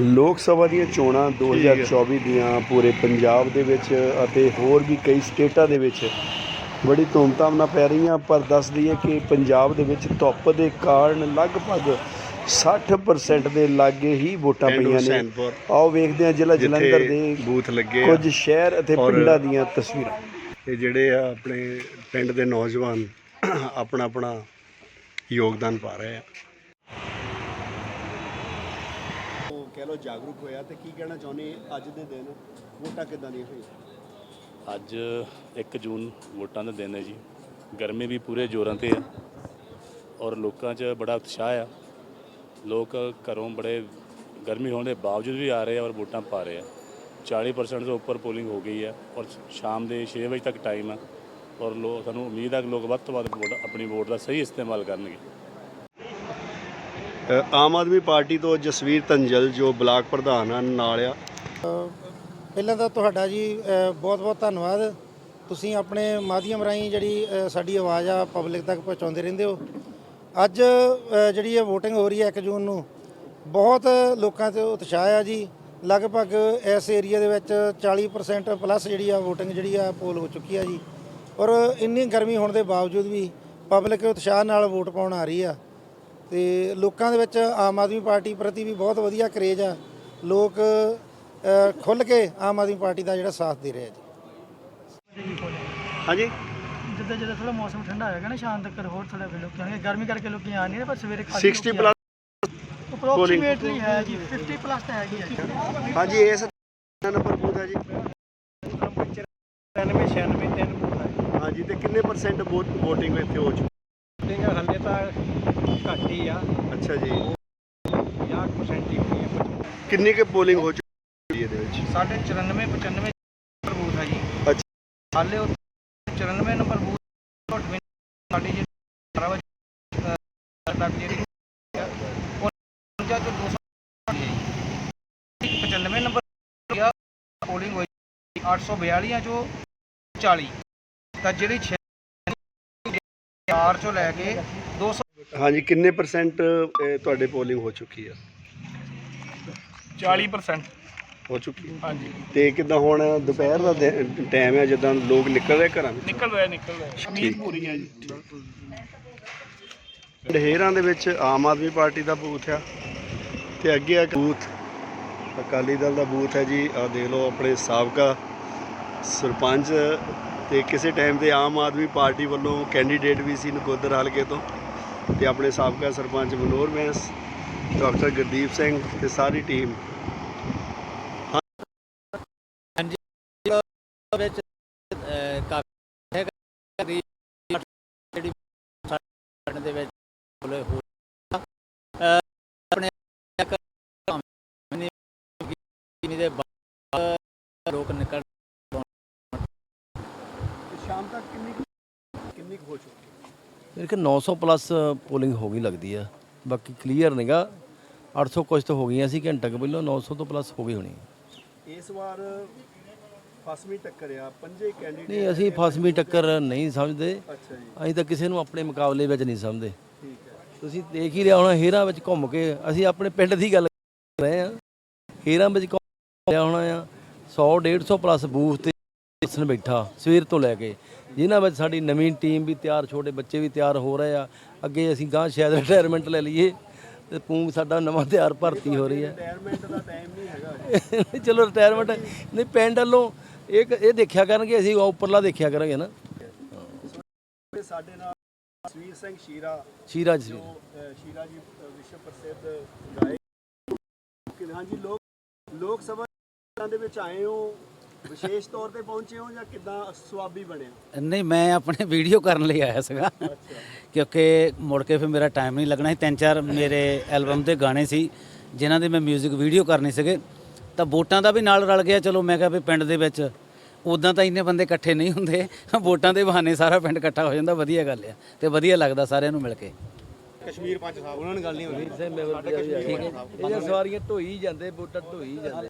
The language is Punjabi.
ਲੋਕ ਸਭਾ ਦੀਆਂ ਚੋਣਾਂ 2024 ਦੀਆਂ ਪੂਰੇ ਪੰਜਾਬ ਦੇ ਵਿੱਚ ਅਤੇ ਹੋਰ ਵੀ ਕਈ ਸਟੇਟਾਂ ਦੇ ਵਿੱਚ ਬੜੀ ਧੂਮਧਾਮ ਨਾਲ ਪੈ ਰਹੀਆਂ ਪਰ ਦੱਸ ਦਈਏ ਕਿ ਪੰਜਾਬ ਦੇ ਵਿੱਚ ਧੁੱਪ ਦੇ ਕਾਰਨ ਲਗਭਗ 60% ਦੇ ਲਾਗੇ ਹੀ ਵੋਟਾਂ ਪਈਆਂ ਨੇ। ਆਓ ਵੇਖਦੇ ਹਾਂ ਜ਼ਿਲ੍ਹਾ ਜਲੰਧਰ ਦੇ ਬੂਥ ਲੱਗੇ ਕੁਝ ਸ਼ਹਿਰ ਅਤੇ ਪਿੰਡਾਂ ਦੀਆਂ ਤਸਵੀਰਾਂ। ਤੇ ਜਿਹੜੇ ਆ ਆਪਣੇ ਪਿੰਡ ਦੇ ਨੌਜਵਾਨ ਆਪਣਾ ਆਪਣਾ ਯੋਗਦਾਨ ਪਾ ਰਹੇ ਆ ਉਹ ਕਹਿ ਲੋ ਜਾਗਰੂਕ ਹੋਇਆ ਤੇ ਕੀ ਕਹਿਣਾ ਚਾਹੁੰਦੇ ਅੱਜ ਦੇ ਦਿਨ? ਵੋਟਾਂ ਕਿਦਾਂ ਦੀਆਂ ਹੋਈਆਂ? ਅੱਜ 1 ਜੂਨ ਵੋਟਾਂ ਦਾ ਦਿਨ ਹੈ ਜੀ। ਗਰਮੀ ਵੀ ਪੂਰੇ ਜ਼ੋਰਾਂ ਤੇ ਆ ਔਰ ਲੋਕਾਂ 'ਚ ਬੜਾ ਉਤਸ਼ਾਹ ਆ। ਲੋਕ ਘਰੋਂ ਬੜੇ ਗਰਮੀ ਹੋਣ ਦੇ ਬਾਵਜੂਦ ਵੀ ਆ ਰਹੇ ਆ ਔਰ ਵੋਟਾਂ ਪਾ ਰਹੇ ਆ। 40% ਤੋਂ ਉੱਪਰ ਪੋਲਿੰਗ ਹੋ ਗਈ ਹੈ ਔਰ ਸ਼ਾਮ ਦੇ 6 ਵਜੇ ਤੱਕ ਟਾਈਮ ਆ ਔਰ ਲੋ, ਸਾਨੂੰ ਉਮੀਦ ਹੈ ਕਿ ਲੋਕ ਵੱਧ ਤੋਂ ਵੱਧ ਵੋਟ, ਆਪਣੀ ਵੋਟ ਦਾ ਸਹੀ ਇਸਤੇਮਾਲ ਕਰਨਗੇ। ਆਮ ਆਦਮੀ ਪਾਰਟੀ ਤੋਂ ਜਸਵੀਰ ਤੰਜਲ ਜੋ ਬਲਾਕ ਪ੍ਰਧਾਨ ਹਨ, ਨਾਲ ਆ। ਪਹਿਲਾਂ ਤਾਂ ਤੁਹਾਡਾ ਜੀ ਬਹੁਤ ਬਹੁਤ ਧੰਨਵਾਦ। ਤੁਸੀਂ ਆਪਣੇ ਮਾਧਿਅਮ ਰਾਹੀਂ ਜਿਹੜੀ ਸਾਡੀ ਆਵਾਜ਼ ਆ ਪਬਲਿਕ ਤੱਕ ਪਹੁੰਚਾਉਂਦੇ ਰਹਿੰਦੇ ਹੋ। ਅੱਜ ਜਿਹੜੀ ਇਹ VOTING ਹੋ ਰਹੀ ਹੈ 1 ਜੂਨ ਨੂੰ, ਬਹੁਤ ਲੋਕਾਂ 'ਤੇ ਉਤਸ਼ਾਹ ਆ ਜੀ। ਲਗਭਗ ਇਸ ਏਰੀਆ ਦੇ ਵਿੱਚ 40% ਪਲੱਸ ਜਿਹੜੀ ਆ VOTING ਜਿਹੜੀ ਆ ਪੋਲ ਹੋ ਚੁੱਕੀ ਆ ਜੀ। ਔਰ ਇੰਨੀ ਗਰਮੀ ਹੋਣ ਦੇ ਬਾਵਜੂਦ ਵੀ ਪਬਲਿਕ ਉਤਸ਼ਾਹ ਨਾਲ ਵੋਟ ਪਾਉਣ ਆ ਰਹੀ ਆ। ਤੇ ਲੋਕਾਂ ਦੇ ਵਿੱਚ ਆਮ ਆਦਮੀ ਪਾਰਟੀ ਪ੍ਰਤੀ ਵੀ ਬਹੁਤ ਵਧੀਆ ਕਰੇਜ ਆ। ਲੋਕ ਅ, ਖੁੱਲ੍ਹ ਕੇ ਆਮ ਆਦਮੀ ਪਾਰਟੀ ਦਾ ਜਿਹੜਾ ਸਾਥ ਦੇ ਰਹੇ ਆ ਜੀ। ਹਾਂਜੀ? ਜਿੱਦਾਂ ਜਿੱਦਾਂ ਥੋੜਾ ਮੌਸਮ ਠੰਡਾ ਹੋਏਗਾ ਨਾ ਸ਼ਾਮ ਤੱਕ ਹੋਰ ਥੋੜਾ ਫਿਰ ਲੋਕੀ ਆਉਣਗੇ ਗਰਮੀ ਕਰਕੇ ਲੋਕੀ ਆ ਨਹੀਂ ਰਹੇ ਪਰ ਸਵੇਰੇ ਕਾਫੀ 60 ਪਲੱਸ ਅਪਰੋਕਸੀਮੇਟਲੀ ਹੈ ਜੀ 50 ਪਲੱਸ ਤਾਂ ਹੈਗੀ ਹੈ ਜੀ। ਹਾਂਜੀ ਇਸ ਨੰਬਰ ਬੂਥ ਹੈ ਜੀ। 96 96 ਤਿੰਨ ਬੂਥ ਆ ਹਾਂਜੀ ਤੇ ਕਿੰਨੇ ਪਰਸੈਂਟ VOTING ਇੱਥੇ ਹੋ ਚੁੱਕੀ ਜੀ ਹਲੇ ਤਾਂ ਘੱਟ ਹੀ ਆ। ਅੱਛਾ ਜੀ। 50% ਹੀ ਹੋਈ ਹੈ ਕਿੰਨੀ ਕੁ ਪੋਲਿੰਗ ਹੋ ਚੁੱਕੀ ਹੈ ਇਹਦੇ ਵਿੱਚ? ਸਾਡੇ 94 95 ਨੰਬਰ ਬੂਥ ਆ ਜੀ। ਅੱਛਾ। ਹਾਲੇ ਉਹ 94 ਨੰਬਰ ਬੂਥ ਘੱਟ ਵੀ ਸਾਡੀ ਜਿਹੜੀ 12 ਵਜੇ ਅ, ਤੱਕ ਜਿਹੜੀ ਆ, ਉਹ 49 ਤੋਂ 200 ਹੈ ਜੀ। 95 ਨੰਬਰ ਆ ਪੋਲਿੰਗ ਹੋਈ 842 ਚੋਂ 40 ਤਾਂ ਜਿਹੜੀ 6 4 ਚੋਂ ਲੈ ਕੇ 200 ਹਾਂਜੀ ਕਿੰਨੇ ਪਰਸੈਂਟ ਤੁਹਾਡੇ ਪੋਲਿੰਗ ਹੋ ਚੁੱਕੀ ਹੈ 40% ਹੋ ਚੁੱਕੀ ਹੈ ਹਾਂਜੀ। ਤੇ ਕਿਦਾਂ ਹੁਣ ਦੁਪਹਿਰ ਦਾ ਟਾਈਮ ਹੈ ਜਦੋਂ ਲੋਕ ਨਿਕਲ ਰਹੇ ਘਰਾਂ ਵਿੱਚ? ਨਿਕਲ ਰਿਹਾ ਨਿਕਲ ਰਿਹਾ। ਉਮੀਦ ਪੂਰੀ ਹੈ ਜੀ। ਢੇਰਾਂ ਦੇ ਵਿੱਚ ਆਮ ਆਦਮੀ ਪਾਰਟੀ ਦਾ ਬੂਥ ਆ ਤੇ ਅੱਗੇ ਆ ਬੂਥ ਅਕਾਲੀ ਦਲ ਦਾ ਬੂਥ ਹੈ ਜੀ। ਆ ਦੇਖ ਲਓ ਆਪਣੇ ਸਾਬਕਾ ਸਰਪੰਚ ਤੇ ਕਿਸੇ ਟਾਈਮ ਤੇ ਆਮ ਆਦਮੀ ਪਾਰਟੀ ਵੱਲੋਂ ਕੈਂਡੀਡੇਟ ਵੀ ਸੀ ਨਕੋਦਰ ਹਲਕੇ ਤੋਂ ਤੇ ਆਪਣੇ ਸਾਬਕਾ ਸਰਪੰਚ ਮਨੋਹਰ ਮੈਂਸ ਡਾਕਟਰ ਗੁਰਦੀਪ ਸਿੰਘ ਤੇ ਸਾਰੀ ਟੀਮ। ਵਿੱਚ ਅਹ, ਕਾਫੀ ਹੈਗਾ ਗਰੀਬ ਜਿਹੜੀ ਸਾਡੇ ਦੇ ਵਿੱਚ ਬੋਲੇ ਹੋ ਅਹ, ਆਪਣੇ ਇੱਕ ਨਹੀਂ ਨਹੀਂ ਦੇ ਬਾਅਦ ਲੋਕ ਨਿਕਲ ਸ਼ਾਮ ਤੱਕ ਕਿੰਨੀ ਕਿੰਨੀ ਹੋ ਚੁੱਕੀ ਮੇਰੇ ਕਿ 900 ਪਲੱਸ ਪੋਲਿੰਗ ਹੋ ਗਈ ਲੱਗਦੀ ਆ। ਬਾਕੀ ਕਲੀਅਰ ਨਹੀਂਗਾ 800 ਕੁਝ ਤਾਂ ਹੋ ਗਈਆਂ ਸੀ ਘੰਟਾ ਕੁ ਪਹਿਲਾਂ 900 ਤੋਂ ਪਲੱਸ ਹੋ ਗਈ ਹੋਣੀ ਇਸ ਵਾਰ ਫਸਵੀਂ ਟੱਕਰ ਆ ਪੰਜੇ ਕੈਂਡੀਡੇਟ ਨਹੀਂ ਅਸੀਂ ਫਸਵੀਂ ਟੱਕਰ ਨਹੀਂ ਸਮਝਦੇ। ਅੱਛਾ ਜੀ। ਅਸੀਂ ਤਾਂ ਕਿਸੇ ਨੂੰ ਆਪਣੇ ਮੁਕਾਬਲੇ ਵਿੱਚ ਨਹੀਂ ਸਮਝਦੇ। ਠੀਕ ਹੈ। ਤੁਸੀਂ ਦੇਖ ਹੀ ਲਿਆ ਹੋਣਾ ਹੇਰਾਂ ਵਿੱਚ ਘੁੰਮ ਕੇ ਅਸੀਂ ਆਪਣੇ ਪਿੰਡ ਦੀ ਗੱਲ ਕਰ ਰਹੇ ਆ। ਹੇਰਾਂ ਵਿੱਚ ਘੁੰਮ ਲਿਆ ਹੋਣਾ ਆ। 100 150 ਪਲੱਸ ਬੂਥ ਤੇ ਪਰਸਨ ਬੈਠਾ ਸਵੇਰ ਤੋਂ ਲੈ ਕੇ। ਜਿਨ੍ਹਾਂ ਵਿੱਚ ਸਾਡੀ ਨਵੀਂ ਟੀਮ ਵੀ ਤਿਆਰ ਛੋਟੇ ਬੱਚੇ ਵੀ ਤਿਆਰ ਹੋ ਰਹੇ ਆ। ਅੱਗੇ ਅਸੀਂ ਗਾਂ ਸ਼ਾਇਦ ਰਿਟਾਇਰਮੈਂਟ ਲੈ ਲਈਏ। ਤੇ ਪੂੰਗ ਸਾਡਾ ਨਵਾਂ ਤਿਆਰ ਭਰਤੀ ਹੋ ਰਹੀ ਹੈ। ਰਿਟਾਇਰਮੈਂਟ ਦਾ ਟਾਈਮ ਨਹੀਂ ਹੈਗਾ ਚਲੋ ਰਿਟਾਇਰਮੈਂਟ ਨਹੀਂ ਪਿੰਡ ਵੱਲੋਂ ਇਹ ਇਹ ਦੇਖਿਆ ਕਰਨਗੇ ਅਸੀਂ ਉੱਪਰਲਾ ਦੇਖਿਆ ਕਰਾਂਗੇ ਨਾ। ਤੇ ਸਾਡੇ ਨਾਲ ਸਵੀਰ ਸਿੰਘ ਸ਼ੀਰਾ ਸ਼ੀਰਾ ਜੀ। ਸ਼ੀਰਾ ਜੀ ਵਿਸ਼ਵ ਪ੍ਰਸਿੱਧ ਗਾਇਕ। ਕਿ ਹਾਂਜੀ ਲੋਕ ਲੋਕ ਸਭਾ ਦੇ ਵਿੱਚ ਆਏ ਹੋ। ਵਿਸ਼ੇਸ਼ ਤੌਰ ਤੇ ਪਹੁੰਚੇ ਹੋ ਜਾਂ ਕਿਦਾਂ ਸਵਾਬੀ ਬਣਿਆ? ਨਹੀਂ ਮੈਂ ਆਪਣੇ ਵੀਡੀਓ ਕਰਨ ਲਈ ਆਇਆ ਸੀਗਾ। ਕਿਉਂਕਿ ਮੁੜ ਕੇ ਫਿਰ ਮੇਰਾ ਟਾਈਮ ਨਹੀਂ ਲੱਗਣਾ ਸੀ। ਤਿੰਨ ਚਾਰ ਮੇਰੇ ਐਲਬਮ ਦੇ ਗਾਣੇ ਸੀ ਜਿਨ੍ਹਾਂ ਦੇ ਮੈਂ 뮤직 ਵੀਡੀਓ ਕਰਨੇ ਸੀਗੇ। ਤਾਂ ਵੋਟਾਂ ਦਾ ਵੀ ਨਾਲ ਰਲ ਗਿਆ। ਚਲੋ ਮੈਂ ਕਿਹਾ ਵੀ ਪਿੰਡ ਦੇ ਵਿੱਚ ਉਦਾਂ ਤਾਂ ਇੰਨੇ ਬੰਦੇ ਇਕੱਠੇ ਨਹੀਂ ਹੁੰਦੇ। ਵੋਟਾਂ ਦੇ ਬਹਾਨੇ ਸਾਰਾ ਪਿੰਡ ਇਕੱਠਾ ਹੋ ਜਾਂਦਾ। ਵਧੀਆ ਗੱਲ ਆ ਤੇ ਵਧੀਆ ਲੱਗਦਾ ਸਾਰਿਆਂ ਨੂੰ ਮਿਲ ਕੇ। ਇਹ ਸਵਾਰੀਆਂ ਢੋਈ ਜਾਂਦੇ ਵੋਟਾਂ ਢੋਈ ਜਾਂਦੇ।